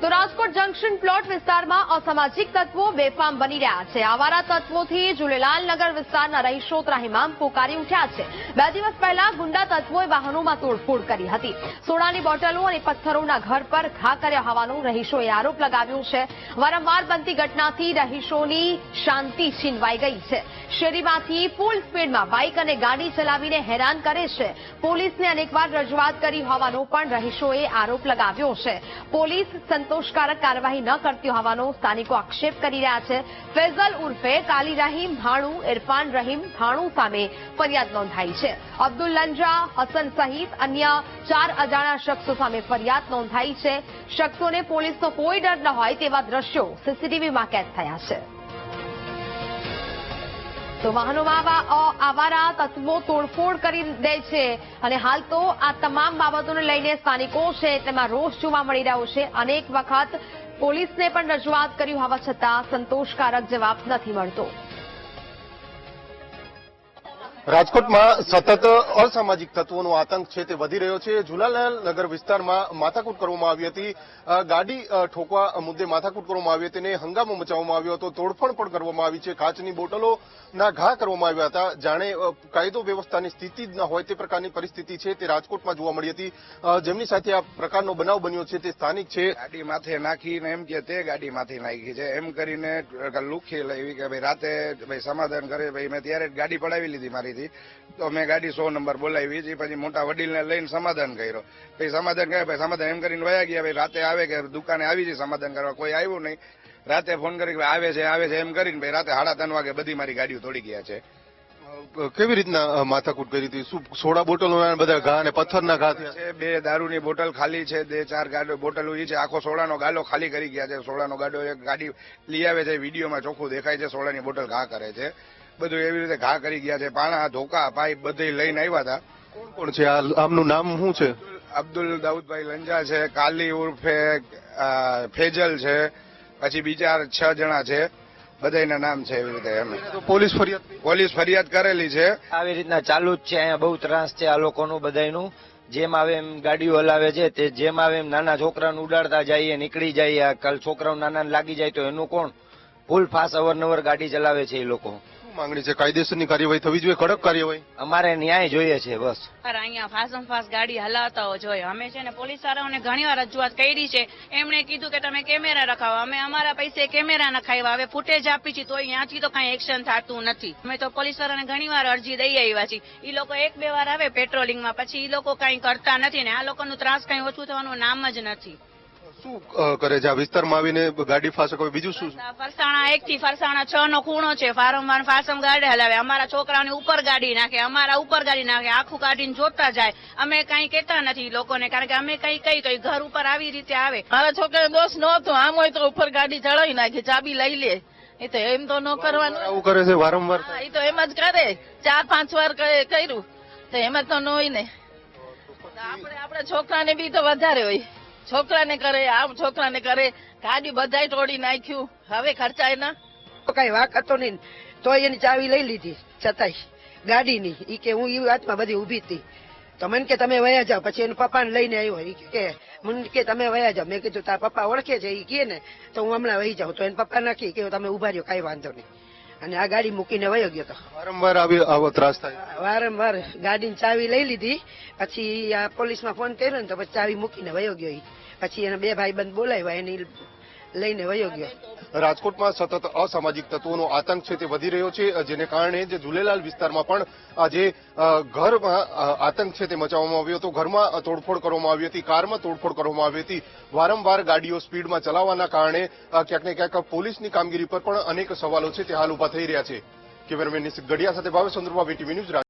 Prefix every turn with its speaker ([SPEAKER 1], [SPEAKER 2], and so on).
[SPEAKER 1] તો Rajkot junction plot વિસ્તારમાં અસામાજિક તત્વો બેફામ બની રહ્યા છે. આવારા તત્વોથી ઝૂલેલાલ નગર વિસ્તારના રહીશો ત્રાહિમામ પોકારી ઉઠ્યા છે. બે દિવસ પહેલા ગુંડા તત્વોએ વાહનોમાં તોડફોડ કરી હતી. સોનાની બોટલો અને પથ્થરોના ઘર પર ઘા કર્યા હોવાનો રહીશોએ આરોપ લગાવ્યો છે. વારંવાર બનતી ઘટનાથી રહીશોની શાંતિ છીનવાઈ ગઈ છે. શેરીમાંથી ફૂલ સ્પીડમાં બાઇક અને ગાડી ચલાવીને હેરાન કરે છે. પોલીસને અનેકવાર રજૂઆત કરી હોવાનો પણ રહીશોએ આરોપ લગાવ્યો છે. પોલીસ સંતોષકારક કાર્યવાહી ન કરતી હોવાનો સ્થાનિકો આક્ષેપ કરી રહ્યા છે. ફેઝલ ઉર્ફે કાલી રહીમ, ભાણુ, ઇરફાન રહીમ, ભાણુ સામે ફરિયાદ નોંધાઈ છે. અબ્દુલ લંજા, હસન સહિત અન્ય ચાર અજાણા શખ્સો સામે ફરિયાદ નોંધાઈ છે. શખ્સોને પોલીસનો કોઈ ડર ન હોય તેવા દ્રશ્યો સીસીટીવીમાં કેદ થયા છે. તો વાહનોમાં આવારા તત્વો તોડફોડ કરી દે છે. અને હાલ તો આ તમામ બાબતોને લઈને સ્થાનિકો છે, તેમાં રોષ જોવા મળી રહ્યો છે. અનેક વખત પોલીસને પણ રજૂઆત કરી હોવા છતાં સંતોષકારક જવાબ નથી મળતો.
[SPEAKER 2] રાજકોટમાં સતત અસામાજિક તત્વોનો આતંક છે તે વધી રહ્યો છે. ઝુલાલાલ નગર વિસ્તારમાં માથાકૂટ કરવામાં આવી હતી. ગાડી ઠોકવા મુદ્દે માથાકૂટ કરવામાં આવી હતી અને હંગામો મચાવવામાં આવ્યો હતો. તોડફોડ પણ કરવામાં આવી છે. કાચની બોટલોના ઘા કરવામાં આવ્યા હતા. જાણે કાયદો વ્યવસ્થાની સ્થિતિ જ ન હોય તે પ્રકારની પરિસ્થિતિ છે તે રાજકોટમાં જોવા મળી હતી. જેમની સાથે આ પ્રકારનો બનાવ બન્યો છે તે સ્થાનિક છે.
[SPEAKER 3] ગાડી માથે નાખીને એમ કે તે ગાડી માથે નાખી છે. એમ કરીને લુખી લેવી કે ભાઈ રાતે ભાઈ સમાધાન કરે, ભાઈ મેં ત્યારે જ ગાડી પડાવી લીધી મારીથી તો મેં ગાડી સો નંબર બોલાવી છે પછી મોટા વડીલને લઈને સમાધાન કર્યો. પછી સમાધાન કર્યા ભાઈ સમાધાન એમ કરીને વયા ગયા. ભાઈ રાતે આવે કે દુકાને આવી છે સમાધાન કરવા. કોઈ આવ્યું નહીં. રાતે ફોન કરી આવે છે આવે છે એમ કરીને. ભાઈ રાતે સાડા ત્રણ વાગે બધી મારી ગાડીઓ તોડી ગયા છે.
[SPEAKER 2] કેવી રીતના માથાકૂટ કરી હતી? શું સોડા બોટલોના બધા ઘા અને પથ્થરના ઘા
[SPEAKER 3] છે બે દારૂની બોટલ ખાલી છે બે ચાર ગાડો બોટલો છે. આખો સોડાનો ગાલો ખાલી કરી ગયા છે. સોડાનો ગાડો એક ગાડી લઈ આવે છે વિડીયોમાં ચોખ્ખું દેખાય છે સોડાની બોટલ ઘા કરે છે. બધું એવી રીતે ઘા કરી ગયા છે. પાણા ધોકા પાઇપ બધે લઈને આવ્યા હતા.
[SPEAKER 2] કોણ કોણ છે? આમનું નામ શું છે?
[SPEAKER 3] અબ્દુલ દાઉદભાઈ લંજા છે કાલી ઉર્ફે ફેજલ છે પછી બીજા છ જણા છે. બધાના નામ છે એવી રીતે એમ.
[SPEAKER 2] પોલીસ ફરિયાદ
[SPEAKER 3] પોલીસ ફરિયાદ કરેલી છે.
[SPEAKER 4] આવી રીતના ચાલુ જ છે અહીંયા બહુ ત્રાસ છે આ લોકોનું બધાનું જેમ આવે એમ ગાડીઓ હલાવે છે તે જેમ આવે એમ નાના છોકરાને ઉડાડતા જઈએ નીકળી જાય આ કાલ છોકરાઓ નાના લાગી જાય તો એનું કોણ? ફૂલ ફાસ અવરનવર ગાડી ચલાવે છે એ લોકો.
[SPEAKER 2] માંગણી છે કાયદેસરની કાર્યવાહી થવી જોઈએ કડક કાર્યવાહી.
[SPEAKER 4] અમારે ન્યાય જોઈએ છે બસ.
[SPEAKER 5] પર અહીંયા ફાસમ ફાસ ગાડી હલાવતા જોઈએ. અમે છે ને પોલીસ વાળાઓને ઘણી વાર રજૂઆત કરી છે. એમણે કીધું કે તમે કેમેરા રખાવો. અમે અમારા પૈસે કેમેરા નખાવ્યા. હવે ફૂટેજ આપી છે તો ત્યાંથી તો કઈ એક્શન થતું નથી. અમે તો પોલીસ વાળાને ઘણી વાર અરજી દઈ આવ્યા છીએ. ઈ લોકો એક બે વાર આવે પેટ્રોલિંગમાં પછી ઈ લોકો કઈ કરતા નથી ને. આ લોકોનું ત્રાસ કઈ ઓછું થવાનું નામ જ નથી.
[SPEAKER 2] શું કરે છે? આ વિસ્તારમાં આવીને ગાડી ફાસે કોઈ બીજું શું?
[SPEAKER 5] ફરસાણા એક થી ફરસાણા છ નો ખૂણો છે. વારંવાર ફાસમ ગાડી હલાવે. અમારા છોકરાઓની ઉપર ગાડી નાખે અમારા ઉપર ગાડી નાખે. આખું કાઢીને જોતા જાય. અમે કઈ કેતા નથી લોકોને કારણ કે અમે કઈ કઈ તો ઘર ઉપર આવી રીતે આવે.
[SPEAKER 6] મારા છોકરા દોષ નહોતો. આમ હોય તો ઉપર ગાડી ચડાવી નાખે ચાબી લઈ લે. એ તો એમ તો ન કરવાનું.
[SPEAKER 2] આવું કરે છે વારંવાર?
[SPEAKER 6] એ તો એમ જ કરે. ચાર પાંચ વાર કર્યું. તો એમ જ તો ન હોય ને. આપડે આપણે છોકરા છોકરાને બી તો વધારે હોય. છોકરાને કરે, આમ છોકરાને કરે, ગાડી બધાય તોડી નાખ્યું. હવે ખર્ચાય ના.
[SPEAKER 7] તો કઈ વાક નહીં. તો એની ચાવી લઈ લીધી, છતાંય. ગાડીની. ઈ કે હું ઈ વાતમાં બધી ઊભી હતી. તો મને કે, તમે વયા જાઓ. પછી એના પપ્પાને લઈને આવ્યો. ઈ કે, મને કે, તમે વયા જાઓ. મેં કીધું, તારા પપ્પા ઓળખે છે. ઈ કે ને, તો હું હમણાં વહી જાઉં. તો એના પપ્પા નાખી કે, તમે ઊભા રહ્યો, કઈ વાંધો નહીં. અને આ ગાડી મૂકીને વયો ગયો
[SPEAKER 2] વારંવાર આવી ત્રાસ થાય.
[SPEAKER 7] વારંવાર ગાડીની ચાવી લઈ લીધી. પછી આ પોલીસમાં ફોન કર્યો ને તો પછી ચાવી મૂકીને વયો ગયો પછી એને બે ભાઈ બંધ બોલાવ્યા એને લઈને વયો ગયો.
[SPEAKER 2] રાજકોટમાં સતત અસામાજિક તત્વોનો આતંક છે તે વધી રહ્યો છે, જેને કારણે જે ઝુલેલાલ વિસ્તારમાં પણ આજે ઘરમાં આતંક છે તે મચાવવામાં આવ્યો હતો. ઘરમાં તોડફોડ કરવામાં આવી હતી, કારમાં તોડફોડ કરવામાં આવી હતી. વારંવાર ગાડીઓ સ્પીડમાં ચલાવવાના કારણે ક્યાંક ને ક્યાંક પોલીસની કામગીરી પર પણ અનેક સવાલો છે તે હાલ ઊભા થઈ રહ્યા છે. કેમેરામેન નિશિત ગઢિયા સાથે ભાવેશ ચંદ્રભાઈ ટીવી ન્યૂઝ